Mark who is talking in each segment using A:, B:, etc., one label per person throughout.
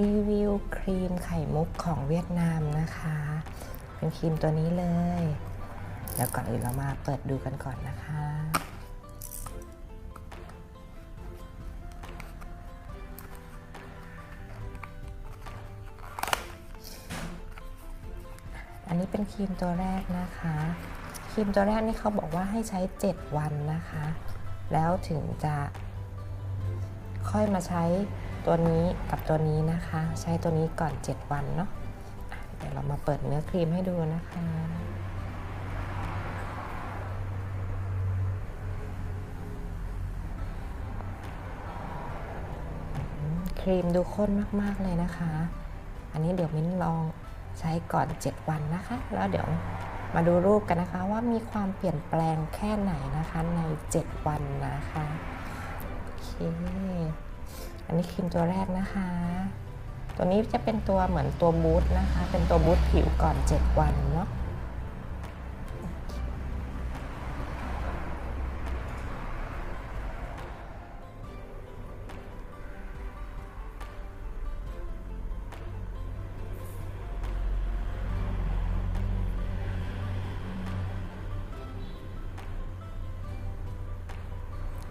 A: รีวิวครีมไข่มุกของเวียดนามนะคะ เป็นครีมตัวนี้เลยเดี๋ยวก่อนอื่นเรามาเปิดดูกันก่อนนะคะ อันนี้เป็นครีมตัวแรกนะคะครีมตัวแรกนี่เขาบอกว่าให้ใช้ 7 วันนะคะ แล้วถึงจะค่อยมาใช้ ตัวนี้กับตัวนี้นะคะ ใช้ตัวนี้ก่อน 7 วันเนาะอะเดี๋ยวเรามาเปิดเนื้อครีมให้ดูนะคะ ครีมดูข้นมาก ๆ เลยนะคะ อันนี้เดี๋ยวมิ้นลองใช้ก่อน 7 วันนะคะ แล้วเดี๋ยวมาดูรูปกันนะคะว่ามีความเปลี่ยนแปลงแค่ไหนนะคะใน 7 วันนะคะ โอเค อันนี้ครีมตัวแรกนะคะ ตัวนี้จะเป็นตัวเหมือนตัวบูทนะคะ เป็นตัวบูทผิวก่อน 7 วันเนาะ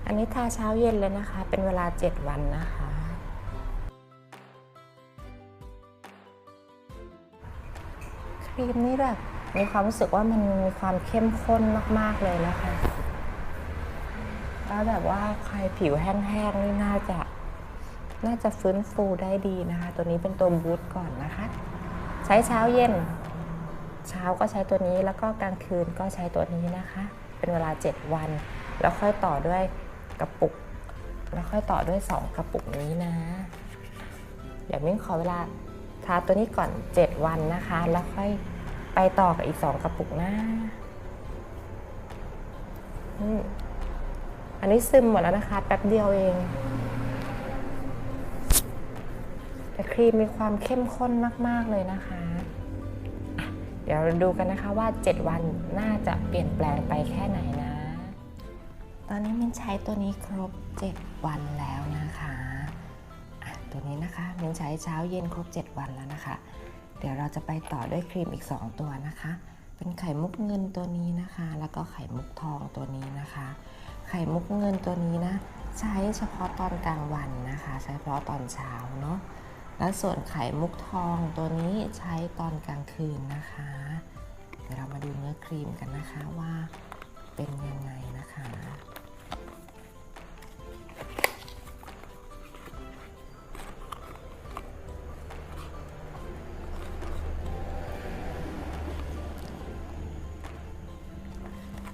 A: อันนี้ทาเช้าเย็นเลยนะคะ เป็นเวลา 7 วันนะคะ ครีมนี่แบบมีความรู้สึกว่ามันมีความเข้มข้นมาก ๆ เลยนะคะ แล้วแบบว่าใครผิวแห้ง ๆ นี่น่าจะ น่าจะฟื้นฟูได้ดีนะคะ ตัวนี้เป็นตัวบูทก่อนนะคะ ใช้เช้าเย็น เช้าก็ใช้ตัวนี้แล้วก็กลางคืนก็ใช้ตัวนี้นะคะ เป็นเวลา 7 วัน แล้วค่อยต่อด้วย กระปุก แล้วค่อยต่อด้วย 2 กระปุกนี้นะ เดี๋ยวมิ้นขอเวลาทาตัวนี้ก่อน 7 วันนะคะ แล้วค่อยไปต่อกับอีก 2 กระปุกนะอันนี้ซึมหมดแล้วนะคะ แป๊บเดียวเอง แต่ครีมมีความเข้มข้นมาก ๆ เลยนะคะ เดี๋ยวดูกันนะคะว่า 7 วันน่าจะเปลี่ยนแปลงไปแค่ไหนนะ ตอนนี้มินใช้ตัวนี้ครบ 7 วันแล้วนะคะะตัวนี้นะคะมินใช้เช้าเย็นครบ 7 วันแล้วนะคะ เดี๋ยวเราจะไปต่อด้วยครีมอีก 2 ตัวนะคะ เป็นไข่มุกเงินตัวนี้นะคะ แล้วก็ไข่มุกทองตัวนี้นะคะ ไข่มุกเงินตัวนี้นะ ใช้เฉพาะตอนกลางวันนะคะ ใช้เฉพาะตอนเช้าเนาะแล้วส่วนไข่มุกทองตัวนี้ใช้ตอนกลางคืนนะคะ เดี๋ยวเรามาดูเนื้อครีมกันนะคะว่าเป็นยังไงนะคะ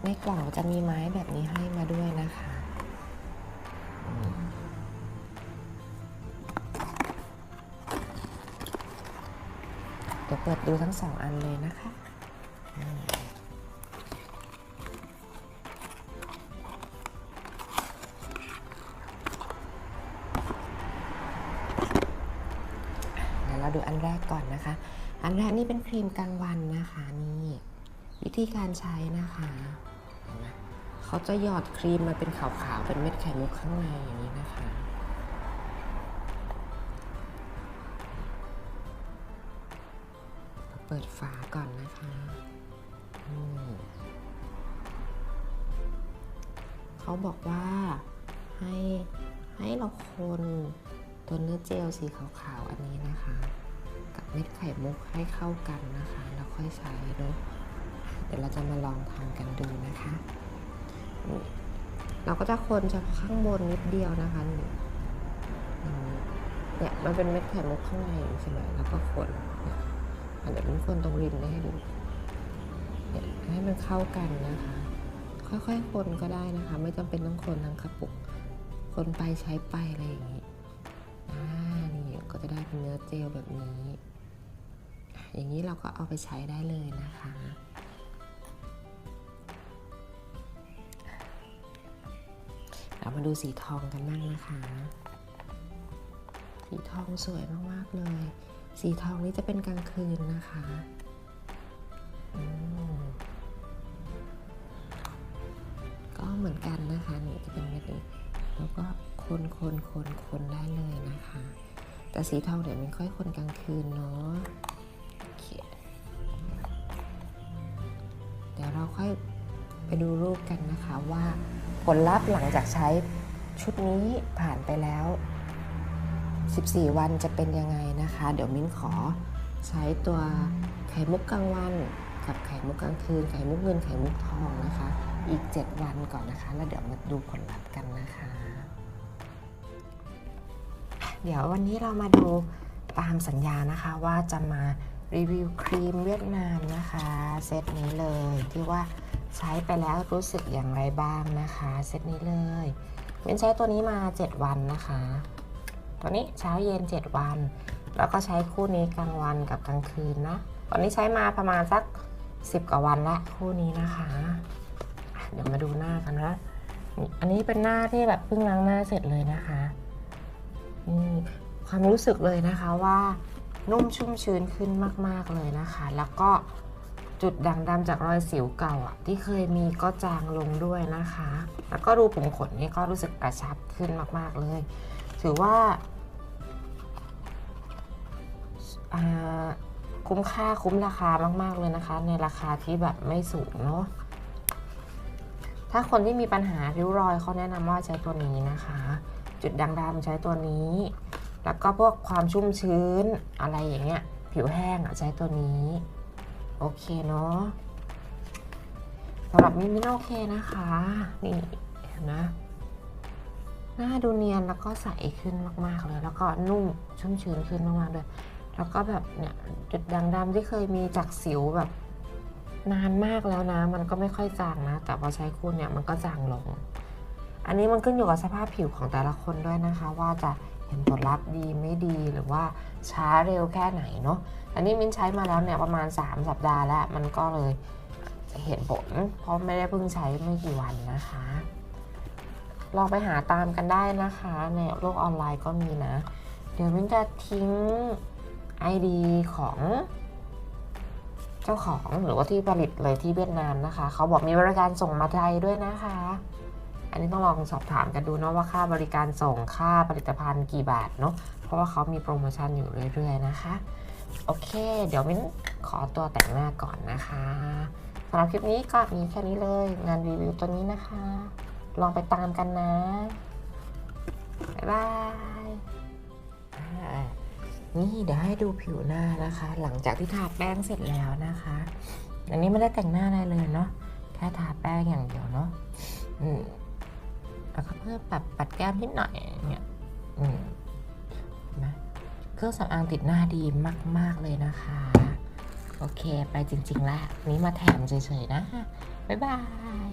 A: ในกล่องจะมีไม้แบบนี้ให้มาด้วยนะคะเดี๋ยวเปิดดูทั้งสองอันเลยนะคะเดี๋ยวเราดูอันแรกก่อนนะคะ อันแรกนี่เป็นครีมกลางวันนะคะนี่วิธีการใช้นะคะ เขาจะหยอดครีมมาเป็นขาวๆ เป็นเม็ดไข่มุกข้างในอย่างนี้นะคะ เปิดฝาก่อนนะคะเขาบอกว่าให้ให้เราคนตัวเนื้อเจลสีขาวๆ อันนี้นะคะ กับเม็ดไข่มุกให้เข้ากันนะคะ แล้วค่อยใช้เนาะเดี๋ยวเราจะมาลองทำกันดูนะคะ นี่เราก็จะคนเฉพาะข้างบนนิดเดียวนะคะนี่เนี่ยมันเป็นเม็ดไข่มุกข้างในอยู่ใช่ไหมแล้วก็คนเนี่ยอะเดี๋ยวเป็นคนตรงริมให้ดูเนี่ยให้มันเข้ากันนะคะ ค่อยๆคนก็ได้นะคะ ไม่จำเป็นต้องคนทั้งกระปุก คนไปใช้ไปอะไรอย่างนี้อ่านี่ก็จะได้เป็นเนื้อเจลแบบนี้ อย่างนี้เราก็เอาไปใช้ได้เลยนะคะ เรามาดูสีทองกันบ้างนะคะ สีทองสวยมากๆเลย สีทองนี้จะเป็นกลางคืนนะคะก็เหมือนกันนะคะนี่จะเป็นแบบนี้แล้วก็คนคนคนคนได้เลยนะคะ แต่สีทองเดี๋ยวมันค่อยคนกลางคืนเนาะเดี๋ยวเราค่อยไปดูรูปกันนะคะว่า ผลลัพธ์หลังจากใช้ชุดนี้ผ่านไปแล้ว 14 วันจะเป็นยังไงนะคะ เดี๋ยวมิ้นขอใช้ตัวไข่มุกกลางวันกับไข่มุกกลางคืน ไข่มุกเงินไข่มุกทองนะคะ อีก 7 วันก่อนนะคะ แล้วเดี๋ยวมาดูผลลัพธ์กันนะคะ เดี๋ยววันนี้เรามาดูตามสัญญานะคะว่าจะมารีวิวครีมเวียดนามนะคะ เซตนี้เลยที่ว่า ใช้ไปแล้วรู้สึกอย่างไรบ้างนะคะเซตนี้เลยเป็นใช้ตัวนี้มา 7 วันนะคะ ตัวนี้เช้าเย็น 7 วัน แล้วก็ใช้คู่นี้กลางวันกับกลางคืนนะตอนนี้ใช้มาประมาณสัก 10 กว่าวันละคู่นี้นะคะ เดี๋ยวมาดูหน้ากันนะ อันนี้เป็นหน้าที่แบบเพิ่งล้างหน้าเสร็จเลยนะคะนี่ความรู้สึกเลยนะคะว่านุ่มชุ่มชื้นขึ้นมาก ๆ เลยนะคะ แล้วก็ จุดด่างดำจากรอยสิวเก่าอะที่เคยมีก็จางลงด้วยนะคะ แล้วก็รูผมขนนี่ก็รู้สึกกระชับขึ้นมาก ๆ เลย ถือว่าคุ้มค่าคุ้มราคามาก ๆ เลยนะคะ ในราคาที่แบบไม่สูงเนาะถ้าคนที่มีปัญหาริ้วรอยเขาแนะนำว่าใช้ตัวนี้นะคะ จุดด่างดำใช้ตัวนี้ แล้วก็พวกความชุ่มชื้นอะไรอย่างเงี้ยผิวแห้งอะใช้ตัวนี้ โอเคเนาะสำหรับมินมินโอเคนะคะ นี่เห็นนะหน้าดูเนียนแล้วก็ใสขึ้นมาก ๆ เลย แล้วก็นุ่มชุ่มชื้นขึ้นมากๆเลยแล้วก็แบบเนี่ยจุดด่างดำที่เคยมีจากสิวแบบ นานมากแล้วนะ มันก็ไม่ค่อยจางนะ แต่พอใช้คู่เนี่ยมันก็จางลง อันนี้มันขึ้นอยู่กับสภาพผิวของแต่ละคนด้วยนะคะ ว่าจะ ผลลัพธ์ดีไม่ดีหรือว่าช้าเร็วแค่ไหนเนาะอันนี้มิ้นใช้มาแล้วเนี่ยประมาณ 3 สัปดาห์แล้ว มันก็เลยเห็นผล เพราะไม่ได้เพิ่งใช้ไม่กี่วันนะคะ ลองไปหาตามกันได้นะคะในโลกออนไลน์ก็มีนะ เดี๋ยวมิ้นจะทิ้ง ID ของเจ้าของหรือว่าที่ผลิตเลยที่เวียดนามนะคะ เขาบอกมีบริการส่งมาไทยด้วยนะคะ อันนี้ต้องลองสอบถามกันดูเนาะว่าค่าบริการส่งค่าผลิตภัณฑ์กี่บาทเนาะเพราะว่าเขามีโปรโมชั่นอยู่เรื่อยๆนะคะ โอเค เดี๋ยวมิ้นขอตัวแต่งหน้าก่อนนะคะสำหรับคลิปนี้ก็มีแค่นี้เลย งานรีวิวตัวนี้นะคะ ลองไปตามกันนะ บ๊ายบายนี่เดี๋ยวให้ดูผิวหน้านะคะ หลังจากที่ทาแป้งเสร็จแล้วนะคะ อันนี้ไม่ได้แต่งหน้าอะไรเลยเนาะแค่ทาแป้งอย่างเดียวเนาะอืม แล้วก็เพิ่มปรับปัดแก้มนิดหน่อยเนี่ยอืมเห็นไหมเครื่องสำอางติดหน้าดีมาก ๆ เลยนะคะ โอเคไปจริง ๆ แล้วนี้มาแถมเฉย ๆ นะ บ๊ายบาย